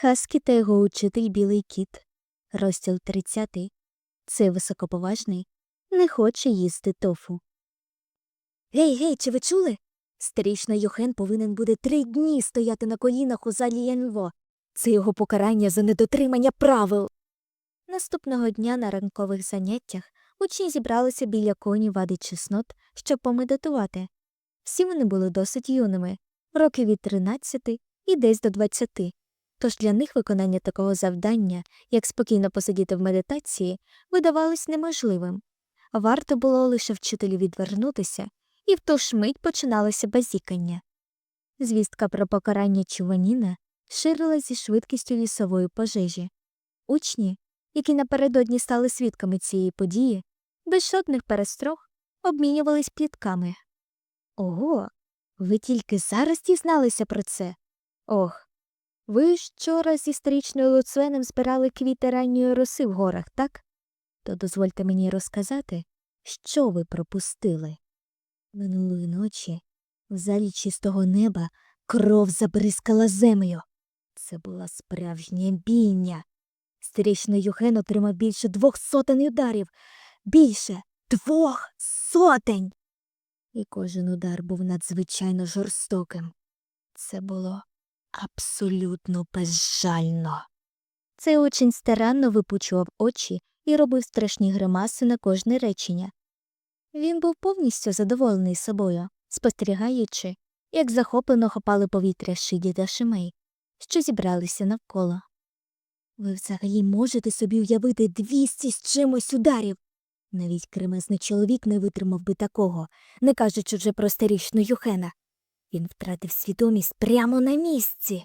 Хаскі та його учитель білий кіт. Розділ 30. Це високоповажний. Не хоче їсти тофу. Гей, гей, чи ви чули? Старішна Йохен повинен буде три дні стояти на колінах у залі Янво. Це його покарання за недотримання правил. Наступного дня на ранкових заняттях учні зібралися біля коні вади чеснот, щоб помедитувати. Всі вони були досить юними, років від 13 і десь до 20. Тож для них виконання такого завдання, як спокійно посидіти в медитації, видавалось неможливим. Варто було лише вчителю відвернутися, і в ту ж мить починалося базікання. Звістка про покарання Чуваніна ширилась зі швидкістю лісової пожежі. Учні, які напередодні стали свідками цієї події, без жодних перестрог обмінювались плітками. Ого, ви тільки зараз дізналися про це? Ох, ви ж вчора з історичною Луцвеном збирали квіти ранньої роси в горах, так? То дозвольте мені розказати, що ви пропустили. Минулої ночі в залі чистого неба кров забризкала землю. Це була справжня бійня. Стрічний Юхен отримав більше двох сотень ударів. Більше двох сотень. І кожен удар був надзвичайно жорстоким. Це було абсолютно безжально. Цей учень старанно випучував очі і робив страшні гримаси на кожне речення. Він був повністю задоволений собою, спостерігаючи, як захоплено хопали повітря шиді та шимей, що зібралися навколо. Ви взагалі можете собі уявити двісті з чимось ударів. Навіть кремезний чоловік не витримав би такого, не кажучи вже про старішну Юхена. Він втратив свідомість прямо на місці.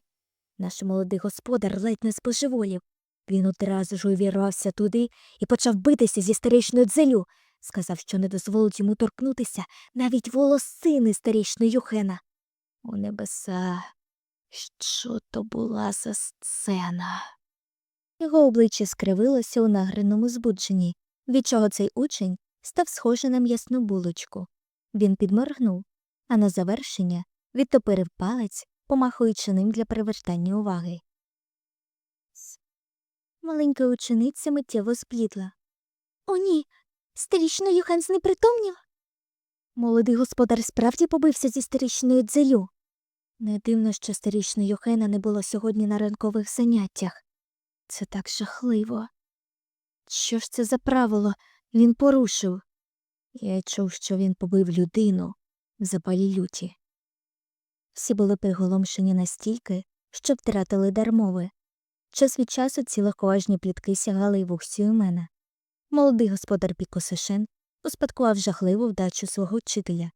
Наш молодий господар ледь не споживолів. Він одразу ж увірвався туди і почав битися зі старішною дзелю. Сказав, що не дозволить йому торкнутися навіть волосини старішної Юхена. У небеса, що то була за сцена? Його обличчя скривилося у нагриному збудженні, від чого цей учень став схожий на м'ясну булочку. Він підморгнув, а на завершення відтопирив палець, помахуючи ним для привертання уваги. Маленька учениця миттєво сплітла. О, ні, старічний Юхан знепритомнів. Молодий господар справді побився зі старічною дзелю. Не дивно, що старічної Йохена не було сьогодні на ранкових заняттях. Це так жахливо. Що ж це за правило він порушив? Я чув, що він побив людину в запалі люті. Всі були приголомшені настільки, що втратили дар мови. Час від часу ці легковажні плітки сягали й вух мене. Молодий господар Пікосишен успадкував жахливу вдачу свого вчителя.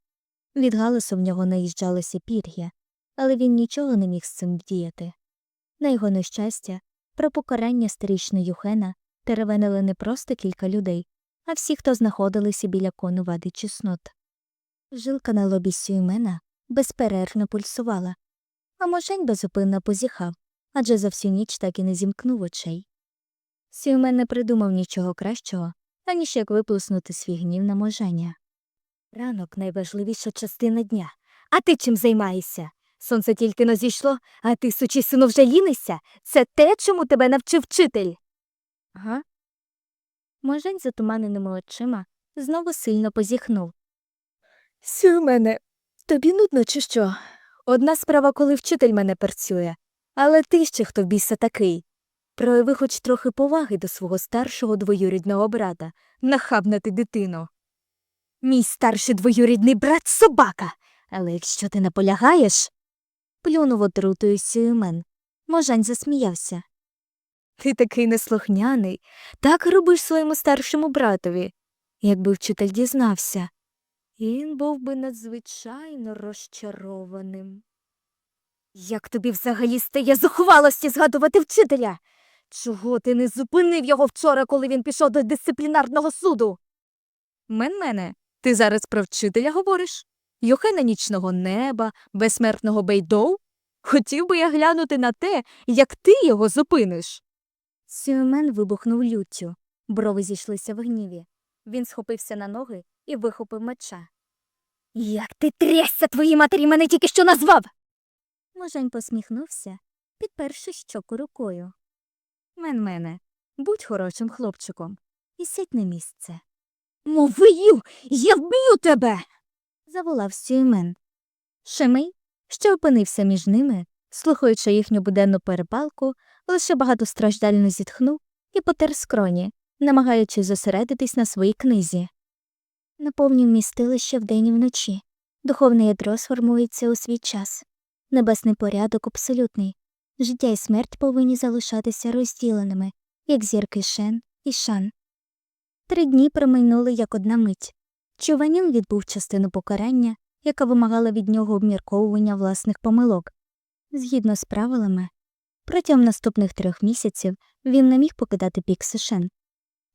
Від галасу в нього наїжджалося пір'я, але він нічого не міг з цим вдіяти. На його нещастя, про покарання старічної Юхена теревенили не просто кілька людей, а всі, хто знаходилися біля кону вади чеснот. Жилка на лобі Сюймена безперервно пульсувала, а можень безупинно позіхав, адже за всю ніч так і не зімкнув очей. Сюймен не придумав нічого кращого, аніж як виплеснути свій гнів на моження. Ранок найважливіша частина дня. А ти чим займаєшся? Сонце тільки но зійшло, а ти, сучий сину, вже лінишся? Це те, чому тебе навчив вчитель. Ага. Можень затуманеними очима знову сильно позіхнув. Сю тобі нудно, чи що? Одна справа, коли вчитель мене перцює, але ти ще хто в біса такий. Прояви хоч трохи поваги до свого старшого двоюрідного брата, нахабна ти дитино. Мій старший двоюрідний брат собака, але якщо ти наполягаєш. Плюнув отрутою Сюємен. Можань засміявся. Ти такий неслухняний, так робиш своєму старшому братові. Якби вчитель дізнався, він був би надзвичайно розчарованим. Як тобі взагалі стає зухвалості згадувати вчителя? Чого ти не зупинив його вчора, коли він пішов до дисциплінарного суду? Мен мене, ти зараз про вчителя говориш? Йохена нічного неба, безсмертного Бейдоу? Хотів би я глянути на те, як ти його зупиниш. Сюмен вибухнув люттю. Брови зійшлися в гніві. Він схопився на ноги і вихопив меча. Як ти трясся твоїй матері мене тільки що назвав. Можень посміхнувся підперши щоку рукою. Мен-мене, будь хорошим хлопчиком і сядь на місце. Мовию, я вб'ю тебе. заволав Сюймен. Шемей, що опинився між ними, слухаючи їхню буденну перепалку, лише багатостраждально зітхнув і потер скроні, намагаючись зосередитись на своїй книзі. Наповнюй містилище вдень і вночі. Духовне ядро сформується у свій час. Небесний порядок абсолютний. Життя і смерть повинні залишатися розділеними, як зірки Шен і Шан. Три дні промайнули як одна мить. Чуванін відбув частину покарання, яка вимагала від нього обмірковування власних помилок. Згідно з правилами, протягом наступних трьох місяців він не міг покидати пік Сишен.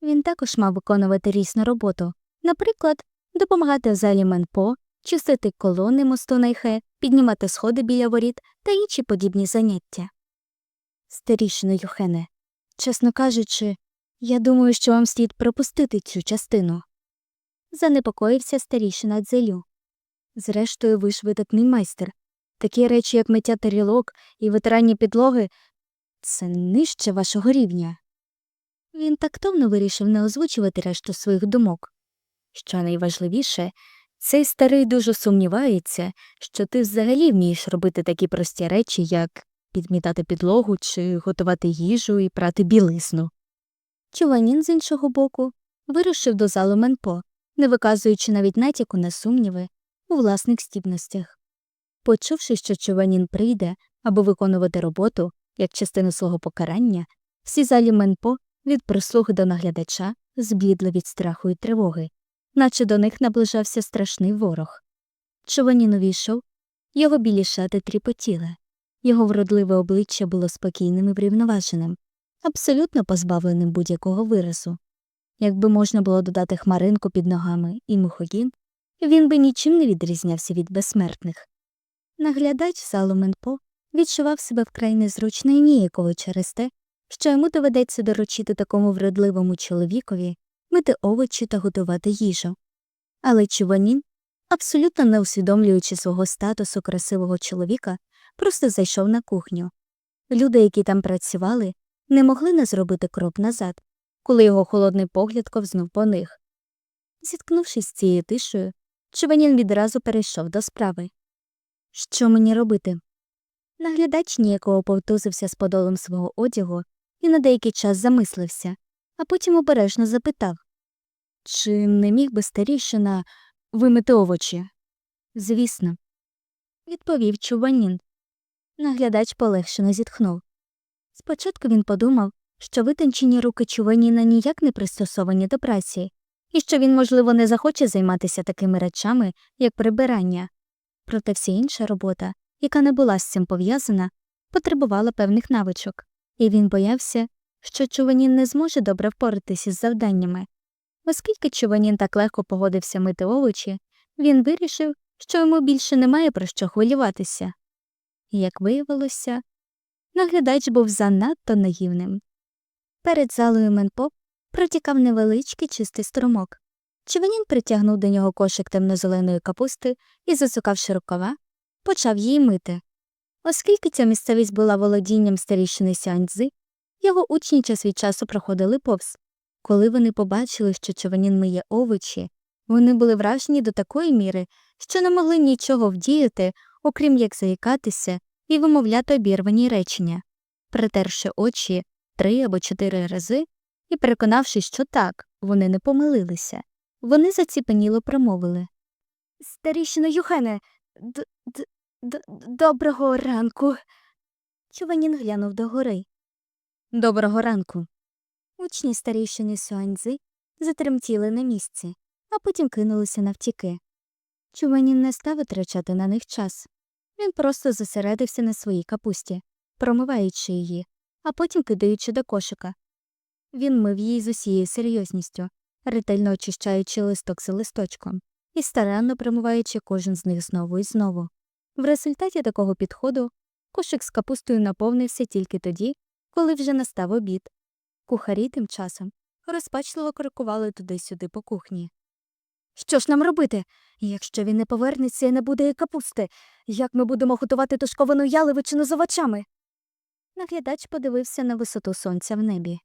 Він також мав виконувати різну роботу, наприклад, допомагати залі Менпо, чистити колони мосту Найхе, піднімати сходи біля воріт та інші подібні заняття. Старішино Юхене, чесно кажучи, я думаю, що вам слід пропустити цю частину. Занепокоївся старішина Дзелю. Зрештою, ви ж видатний майстер. Такі речі, як миття тарілок і витирання підлоги, це нижче вашого рівня. Він тактовно вирішив не озвучувати решту своїх думок. Що найважливіше, цей старий дуже сумнівається, що ти взагалі вмієш робити такі прості речі, як підмітати підлогу чи готувати їжу і прати білизну. Чуванін, з іншого боку, вирушив до залу Менпо, не виказуючи навіть натяку на сумніви у власних здібностях. Почувши, що Чуванін прийде, аби виконувати роботу як частину свого покарання, всі залі Менпо від прислуги до наглядача зблідли від страху і тривоги, наче до них наближався страшний ворог. Чуванін увійшов, його білі шати тріпотіли, його вродливе обличчя було спокійним і врівноваженим, абсолютно позбавленим будь-якого виразу. Якби можна було додати хмаринку під ногами і мухогін, він би нічим не відрізнявся від безсмертних. Наглядач залу Менпо відчував себе вкрай незручно і ніяково через те, що йому доведеться доручити такому вродливому чоловікові мити овочі та готувати їжу. Але Чуванін, абсолютно не усвідомлюючи свого статусу красивого чоловіка, просто зайшов на кухню. Люди, які там працювали, не могли не зробити крок назад, коли його холодний погляд ковзнув по них. Зіткнувшись з цією тишею, Чуванін відразу перейшов до справи. Що мені робити? Наглядач ніякого повтузився з подолом свого одягу і на деякий час замислився, а потім обережно запитав Чи не міг би старішина вимити овочі? Звісно, відповів Чуванін. Наглядач полегшено зітхнув. Спочатку він подумав, що витончені руки Чуваніна ніяк не пристосовані до праці, і що він, можливо, не захоче займатися такими речами, як прибирання. Проте вся інша робота, яка не була з цим пов'язана, потребувала певних навичок, і він боявся, що Чуванін не зможе добре впоратися з завданнями. Оскільки Чуванін так легко погодився мити овочі, він вирішив, що йому більше немає про що хвилюватися. Як виявилося, наглядач був занадто наївним. Перед залою Менпоп протікав невеличкий чистий струмок. Чуванін притягнув до нього кошик темно-зеленої капусти і, засукавши рукава, почав її мити. Оскільки ця місцевість була володінням старішини Сяньцзи, його учні час від часу проходили повз. Коли вони побачили, що Чуванін миє овочі, вони були вражені до такої міри, що не могли нічого вдіяти, окрім як заїкатися і вимовляти обірвані речення. Притерши очі три або чотири рази і переконавшись, що так, вони не помилилися, вони заціпеніло промовили. Старішино Юхене, д д д доброго ранку. Чуванін глянув догори. Доброго ранку. Учні старішини Сюаньзи затремтіли на місці, а потім кинулися навтіки. Чуванін не став витрачати на них час. Він просто зосередився на своїй капусті, промиваючи її, а потім кидаючи до кошика. Він мив її з усією серйозністю, ретельно очищаючи листок за листочком і старанно промиваючи кожен з них знову і знову. В результаті такого підходу кошик з капустою наповнився тільки тоді, коли вже настав обід. Кухарі тим часом розпачливо крокували туди-сюди по кухні. Що ж нам робити? Якщо він не повернеться і не буде і капусти, як ми будемо готувати тушковану яловичину з овочами? Наглядач подивився на висоту сонця в небі.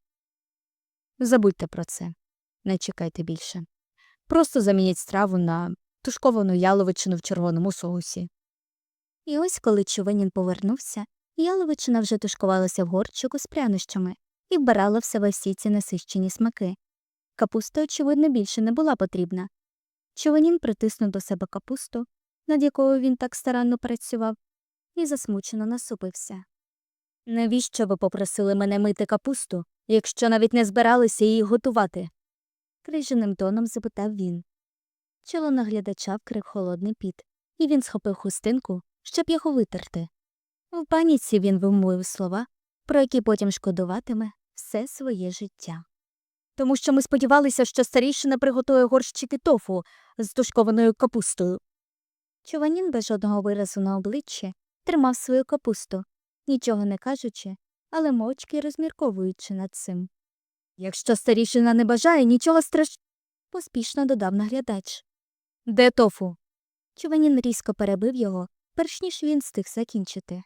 Забудьте про це. Не чекайте більше. Просто замініть страву на тушковану яловичину в червоному соусі. І ось, коли Чувенін повернувся, яловичина вже тушкувалася в горчику з прянощами і вбирала в себе всі ці насищені смаки. Капуста, очевидно, більше не була потрібна. Чувенін притиснув до себе капусту, над якою він так старанно працював, і засмучено насупився. Навіщо ви попросили мене мити капусту, якщо навіть не збиралися її готувати? криженим тоном запитав він. Чоло наглядача вкрив холодний піт, і він схопив хустинку, щоб його витерти. В паніці він вимовив слова, про які потім шкодуватиме все своє життя. Тому що ми сподівалися, що старішина приготує горщики тофу з тушкованою капустою. Чуванін без жодного виразу на обличчі тримав свою капусту, нічого не кажучи, але мовчки розмірковуючи над цим. Якщо старішина не бажає, нічого страш... поспішно додав наглядач. Де тофу? Чуванін різко перебив його, перш ніж він встиг закінчити.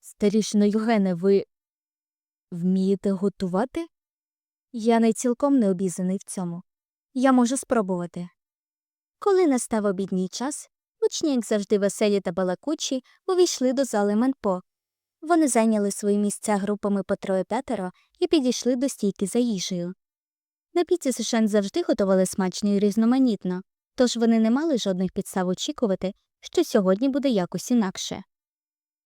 Старішино Югене, ви вмієте готувати? Я не цілком не обізнаний в цьому. Я можу спробувати. Коли настав обідній час, учні, як завжди веселі та балакучі, увійшли до зали Менпо. Вони зайняли свої місця групами по троє-п'ятеро і підійшли до стійки за їжею. На піці Сушен завжди готували смачно і різноманітно, тож вони не мали жодних підстав очікувати, що сьогодні буде якось інакше.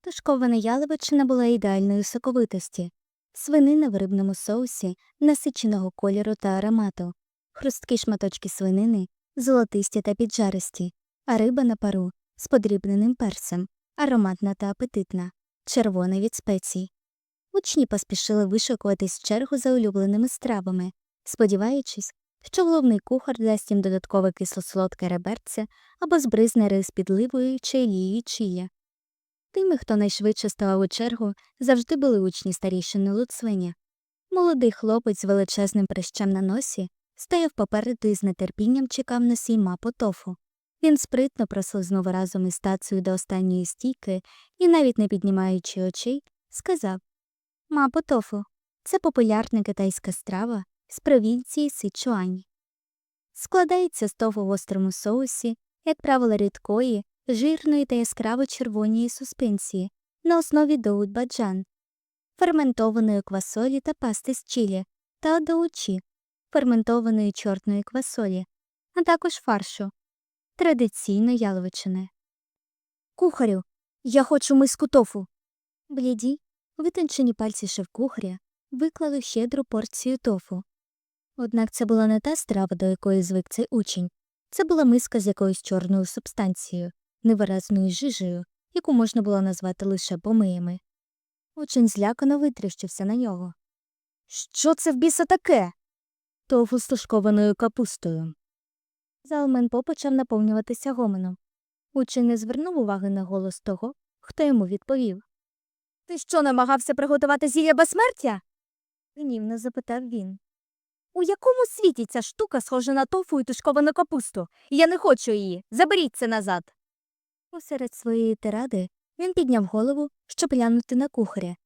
Тушкована яловичина була ідеальної соковитості, свинина в рибному соусі, насиченого кольору та аромату, хрусткі шматочки свинини, золотисті та піджаристі, а риба на пару з подрібненим перцем, ароматна та апетитна, червона від спецій. Учні поспішили вишукуватись в чергу за улюбленими стравами, сподіваючись, що головний кухар дасть їм додаткове кисло-солодке реберце або збризне рис підливою чи олією чия. Тими, хто найшвидше ставав у чергу, завжди були учні старішини Луцвиня. Молодий хлопець з величезним прищем на носі стояв попереду і з нетерпінням чекав на свій мапу тофу. Він спритно прослизнув разом із тацею до останньої стійки і, навіть не піднімаючи очей, сказав Мапо тофу це популярна китайська страва з провінції Сичуань. Складається з тофу в острому соусі, як правило, рідкої, жирної та яскраво червоної суспенсії на основі доут-баджан, ферментованої квасолі та пасти з чілі та доучі, ферментованої чорної квасолі, а також фаршу, традиційно яловичини. Кухарю, я хочу миску тофу. Бліді, витончені пальці шеф-кухаря виклали щедру порцію тофу. Однак це була не та страва, до якої звик цей учень. Це була миска з якоюсь чорною субстанцією, невиразною жижею, яку можна було назвати лише помиями. Учень злякано витріщився на нього. Що це в біса таке? Тофу з тушкованою капустою. Зал Менпо почав наповнюватися гомоном. Учень не звернув уваги на голос того, хто йому відповів. Ти що, намагався приготувати зілля безсмертя? гнівно запитав він. У якому світі ця штука схожа на тофу і тушковану капусту? Я не хочу її. Заберіть це назад. Посеред своєї тиради він підняв голову, щоб глянути на кухаря.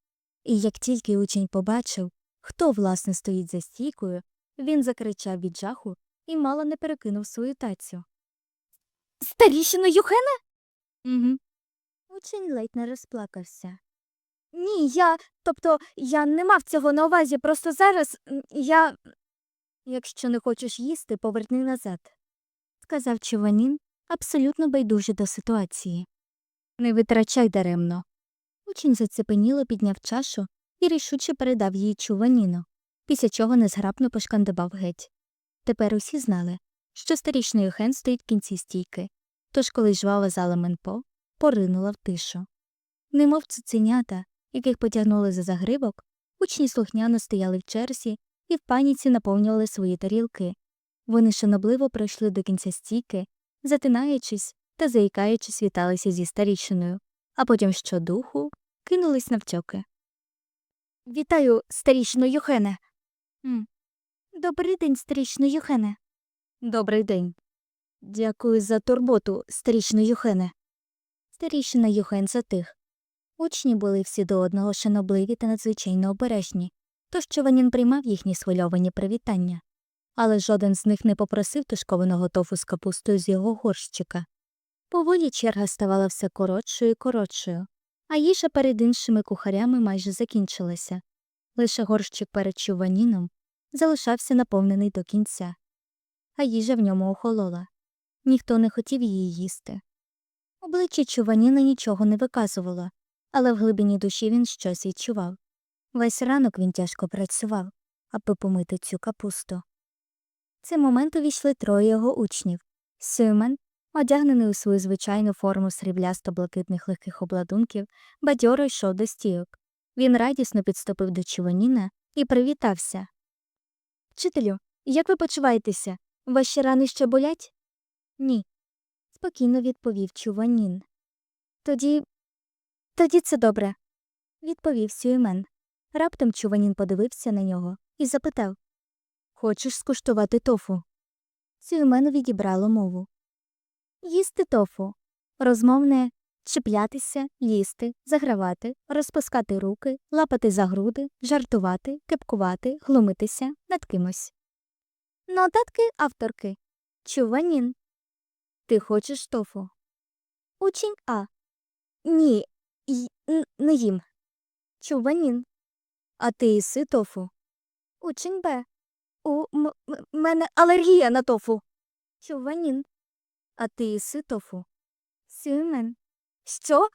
І як тільки учень побачив, хто власне стоїть за стійкою, він закричав від жаху і мало не перекинув свою тацю. Старіщино Юхене? Угу. Учень ледь не розплакався. Ні, я. Тобто я не мав цього на увазі, просто зараз я. Якщо не хочеш їсти, поверни назад, сказав Чуванін, абсолютно байдужий до ситуації. Не витрачай даремно. Учень зацепеніло підняв чашу і рішуче передав її Чуваніну, після чого незграбно пошкандибав геть. Тепер усі знали, що старічний Юхен стоїть в кінці стійки, тож коли жвава зала Менпо поринула в тишу. Немов цуценята, яких потягнули за загривок, учні слухняно стояли в черзі і в паніці наповнювали свої тарілки. Вони шанобливо пройшли до кінця стійки, затинаючись та заїкаючись віталися зі старішиною, а потім щодуху кинулись навтьоки. Вітаю, старішино Юхене. Добрий день, старішино Юхене. Добрий день. Дякую за турботу, старішино Юхене. Старішина Юхен затих. Учні були всі до одного шанобливі та надзвичайно обережні, тож Чуванін приймав їхні схвильовані привітання. Але жоден з них не попросив тушкованого тофу з капустою з його горщика. Поволі черга ставала все коротшою і коротшою, а їжа перед іншими кухарями майже закінчилася. Лише горщик перед чуваніном залишався наповнений до кінця, а їжа в ньому охолола. Ніхто не хотів її їсти. Обличчя чуваніна нічого не виказувало, але в глибині душі він щось відчував. Весь ранок він тяжко працював, аби помити цю капусту. Цей момент увійшли троє його учнів. Сюмен, одягнений у свою звичайну форму сріблясто-блакитних легких обладунків, бадьоро йшов до стійок. Він радісно підступив до Чуваніна і привітався. Вчителю, як ви почуваєтеся? Ваші рани ще болять? Ні, спокійно відповів Чуванін. Тоді. Тоді це добре, відповів Сюємен. Раптом Чуванін подивився на нього і запитав Хочеш скуштувати тофу? Сюємену відібрало мову. Їсти тофу. Розмовне чіплятися, їсти, загравати, розпускати руки, лапати за груди, жартувати, кепкувати, глумитися над кимось. Нотатки авторки. Чуванін. Ти хочеш тофу? Учень А. Ні, й- не їм. Чуванін. А ти їси тофу? Учень Б. У м- мене алергія на тофу. Чуванін. А ти їси тофу? Сюмен. Що?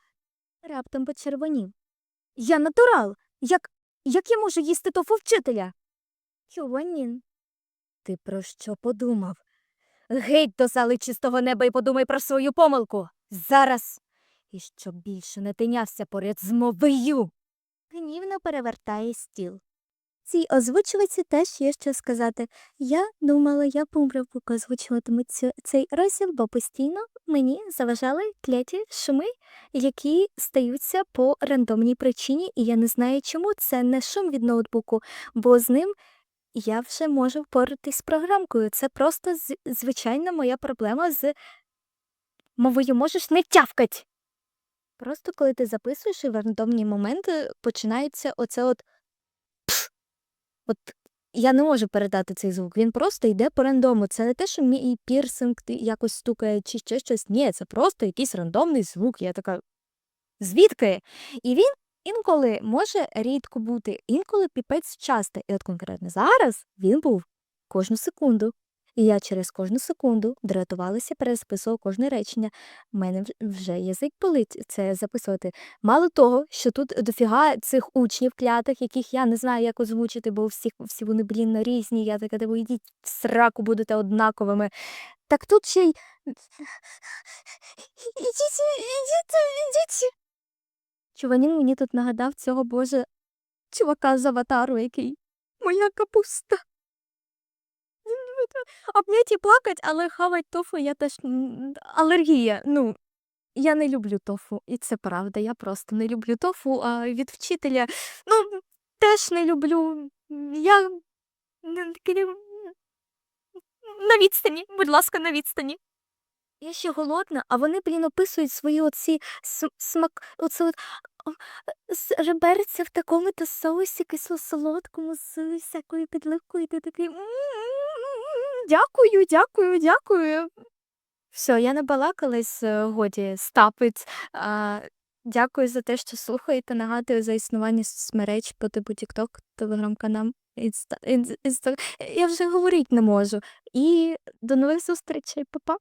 Раптом почервонів. Я натурал. Як, як я можу їсти тофу вчителя? Чуванін. Ти про що подумав? Геть до зали чистого неба і подумай про свою помилку. Зараз. І щоб більше не тинявся поряд з мовою. Гнівно перевертає стіл. Цій озвучувачці теж є що сказати. Я думала, я помру, поки озвучуватиму цей розділ, бо постійно мені заважали кляті шуми, які стаються по рандомній причині, і я не знаю, чому це не шум від ноутбуку, бо з ним я вже можу впоратись з програмкою. Це просто звичайна моя проблема з мовою можеш не тявкать. Просто коли ти записуєш і в рандомні моменти починається оце от. От я не можу передати цей звук. Він просто йде по рандому. Це не те, що мій пірсинг якось стукає чи ще щось. Ні, це просто якийсь рандомний звук. Я така. Звідки? І він інколи може рідко бути, інколи піпець часто. І от конкретно зараз він був кожну секунду. І я через кожну секунду дратувалася, перезаписувала кожне речення. У мене вж- вже язик болить це записувати. Мало того, що тут дофіга цих учнів клятих, яких я не знаю, як озвучити, бо всіх всі вони, блін, різні. Я така, типу, йдіть в сраку, будете однаковими. Так тут ще й. Чуванін мені тут нагадав цього боже чувака з аватару, який моя капуста. Обнять і плакать, але хавать тофу я теж алергія. Ну, я не люблю тофу, і це правда. Я просто не люблю тофу, а від вчителя ну, теж не люблю. Я на відстані, будь ласка, на відстані. Я ще голодна, а вони, блін, описують свої оці см- смак, оце от реберця в такому то соусі кисло-солодкому з всякою підливкою. і Ти такий «М-м-м, дякую, дякую, дякую. Все, я набалакалась, балакалась, годі, стапець. А, дякую за те, що слухаєте. Нагадую за існування соцмереж по типу TikTok, телеграм-канал, інста, інст, інста. Я вже говорити не можу. І до нових зустрічей, па-па.